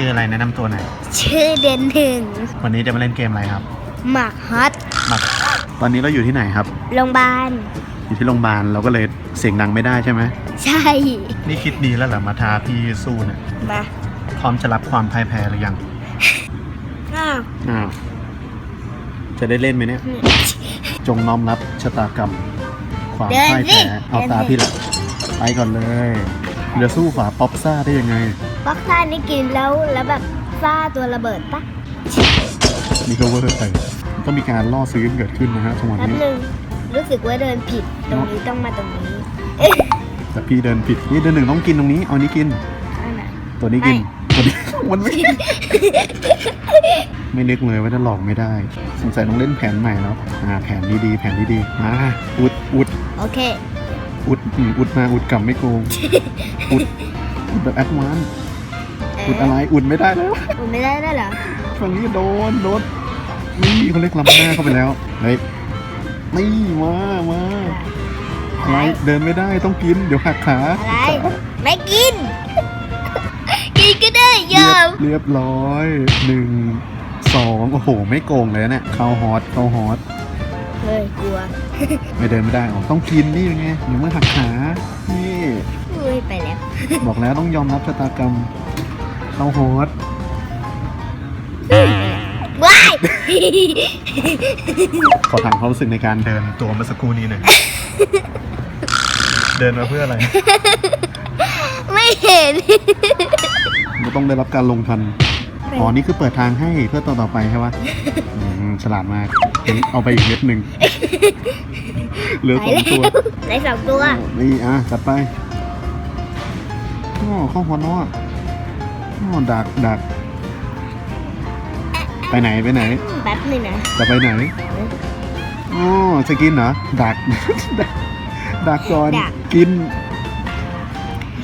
ชื่ออะไรแนะนำตัวหน่อย ชื่อเดนหนึ่งวันนี้จะมาเล่นเกมอะไรครับหมักฮอตมาตอนนี้เราอยู่ที่ไหนครับ โรงพยาบาล อยู่ที่โรงพยาบาลเราก็เลยเสียงดังไม่ได้ใช่ไหมใช่ นี่คิดดีแล้วเหรอมาท้าพี่สู้เนี่ยมาพร้อมจะรับความพ่ายแพ้หรือยังอ้าวอ้าวจะได้เล่นไหมเนี่ย จงน้อมรับชะตากรรม ความเดินพ่ายสิแพ้เอาตาพี่แหละไปก่อนเลยจะสู้ฝาป๊อปซ่าได้ยังไง บ็อกซ่านี่กินแล้วแล้วแบบซ่าตัวระเบิดปะนี่ก็เวอร์ไปต้องมีการล่อซื้อเกิดขึ้นนะฮะจังหวะแป๊บนี้หนึงรู้สึกว่าเดินผิดตรงนี้ต้องมาตรงนี้ แต่พี่เดินผิดนี่เดินหนึ่งต้องกินตรงนี้เอานี้กินอันน่ะตัวนี้กินไม่ตัวนี้มันไม่ไม่นึกเลยว่าจะหลอกไม่ได้ สงสัยต้องเล่นแผนใหม่แล้วอ่าแผนดีๆแผนดีๆมาอุดอุดโอเค อุดอืมอุดมาอุดกลับไม่โกงอุดอุดแบบแอดวานซ์ อุดอะไรอุดไม่ได้แล้วอุดไม่ได้ได้เหรอฝั่งนี้โดนโดนนี่เขาเรียกลำหน้าเข้าไปแล้วเฮ้ยนี่มามาอะไรเดินไม่ได้ต้องกินเดี๋ยวหักขาอะไรไม่กิน กินก็ได้ยเรียอบมเรียบร้อยหนึ่งสองโอ้โห ไม่โกงเลยนะเนี่ยเข้าฮอตเข้าฮอตเฮ้ยกลัว ไม่เดินไม่ได้อ๋อต้องกินนี่ไงเดี๋ยวเมื่อหักขานี่เฮ้ยไปแล้ว บอกแล้วต้องยอมรับชะตากรรม เข้าฮอตว้ายขอถามความรู้สึกในการเดินตัวเมื่อสักครู่นี้หน่อยเดินมาเพื่ออะไรไม่เห็นไม่ต้องได้รับการลงทันอ๋อนี่คือเปิดทางให้เพื่อตัวต่อไปใช่ปะอืมฉลาดมากเห็นเอาไปอีกเม็ดหนึ่งเหลือสองตัวไหนสองตัวนี่อะจัดไปอ๋อเข้าฮอตเนาะ อ๋อดักดักไปไหนไปไหนแป๊บหนึงนะจะไปไหนอ๋อจะกินเหรอดักดักดักก่อนดักกิน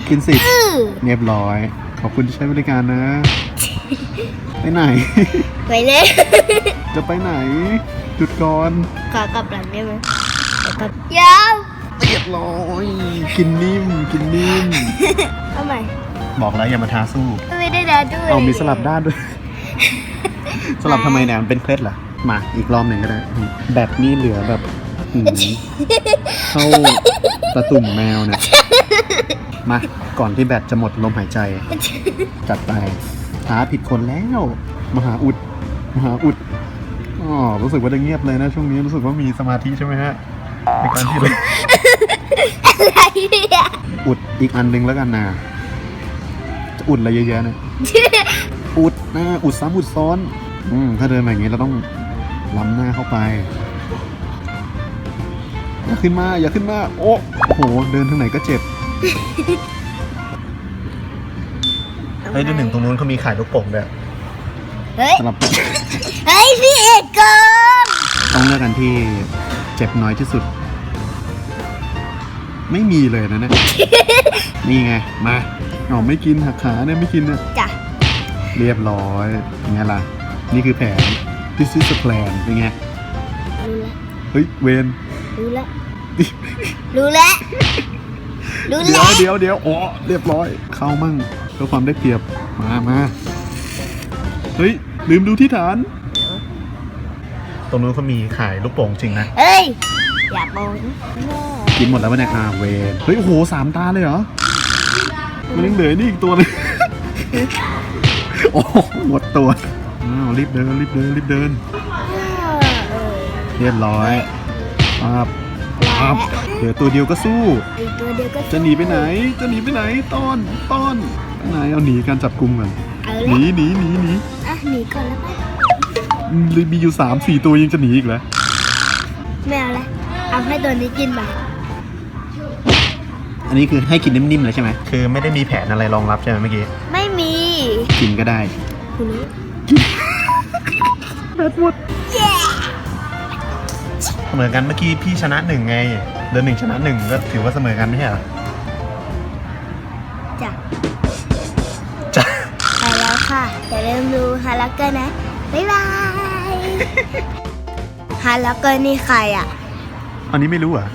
กินสิอื้อเรียบร้อย ขอบคุณที่ใช้บริการนะ ไปไหน ไปเลยจะไปไหน จุดก่อนขอกลับหลังได้ไหมขอกลับยาวเรียบร้อย กินนิ่ม กินนิ่มเอาใหม่ บอกแล้วอย่ามาท้าสู้ไม่ได้นะด้วยเอามีสลับด้านด้วย สลับทำไมเนี่ยมันเป็นเคล็ดเหรอมาอีกรอบหนึ่งก็ได้ แบบนี้เหลือแบบหืมเข้าตะตุ่มแมวเนี่ยมาก่อนที่แบตจะหมดลมหายใจ จัดไปท้าผิดคนแล้ว มหาอุด มหาอุดอ๋อรู้สึกว่าจะเงียบเลยนะ ช่วงนี้รู้สึกว่ามีสมาธิใช่ไหมฮะในการที่เราอะไรเนี่ยอุดอีกอันหนึ่งแล้วกันนะจะ อุดอะไรเยอะๆเนี่ยอุดหน้าอุดซ้ำอุดซ้อน อืมถ้าเดินมาอย่างนี้เราต้องล้ำหน้าเข้าไปอย่าขึ้นมาอย่าขึ้นมาโอ้โห เดินทางไหนก็เจ็บเฮ้ยดูหนึ่งตรงนู้นเขามีขายลูกโป่งด้วยเฮ้ยสำหรับเฮ้ยพี่เอกเกินต้องเลือกกันที่เจ็บน้อยที่สุด ไม่มีเลยนะเนี่ยนี่ไงมา เอาไม่กินหักขาเนี่ยไม่กินเนี่ยจ้ะเรียบร้อยเป็นไงล่ะ นี่คือแผน this is the plan เป็นไง รู้แล้วเฮ้ยเวนรู้แล้วรู้แล้วรู้เดี๋ยแล้ววเดี๋ยวเดี๋ยวอ๋อเรียบร้อย เข้ามั่งเพื่อความได้เปรียบมามาเฮ้ย ลืมดูที่ฐาน ตรงนู้นเขามีขายลูกโป่งจริงนะ เฮ้ย อย่าโปงกินหมดแล้ววะเนี่ยอาเวนเฮ้ยโอ้โหสามตาเลยเหรอ มันยังเหลือนี่อีกตัวหนึงโอ้โหหมดตัวอ้าวรีบเดินรีบเดินรีบเดิน เรียบร้อยปั๊บปั๊บเหลือตัวเดียวก็สู้อีกตัวเดียวก็จะหนีไปไหน จะหนีไปไหนต้อนต้อนไปไหนเอาหนีการจับกลุ่มก่อนเอาหละนีหนีหนีหนีอะหนีก่อนแล้วไปอืมมีอยู่สามสี่ตัวยังจะหนีอีกเหรอไม่เอาละเอาให้ตัวนี้กินไป อันนี้คือให้กินนิ่มๆเลยใช่ไหมคือไม่ได้มีแผนอะไรรองรับใช่ไหมเมื่อกี้ ไม่มีกินก็ได้คุณรู้แบตหมดเสมอกันเมื่อกี้พี่ชนะหนึ่งไง เดินหนึ่งชนะหนึ่งก็ถือว่าเสมอกันไม่ใช่เหรอจ้ะจ้ะไปแล้วค่ะอย่าลืมดูฮาร์ล็อกเกอร์นะ บ๊ายบายฮาร์ล็อกเกอร์นี่ใครอะ อันนี้ไม่รู้เหรอะ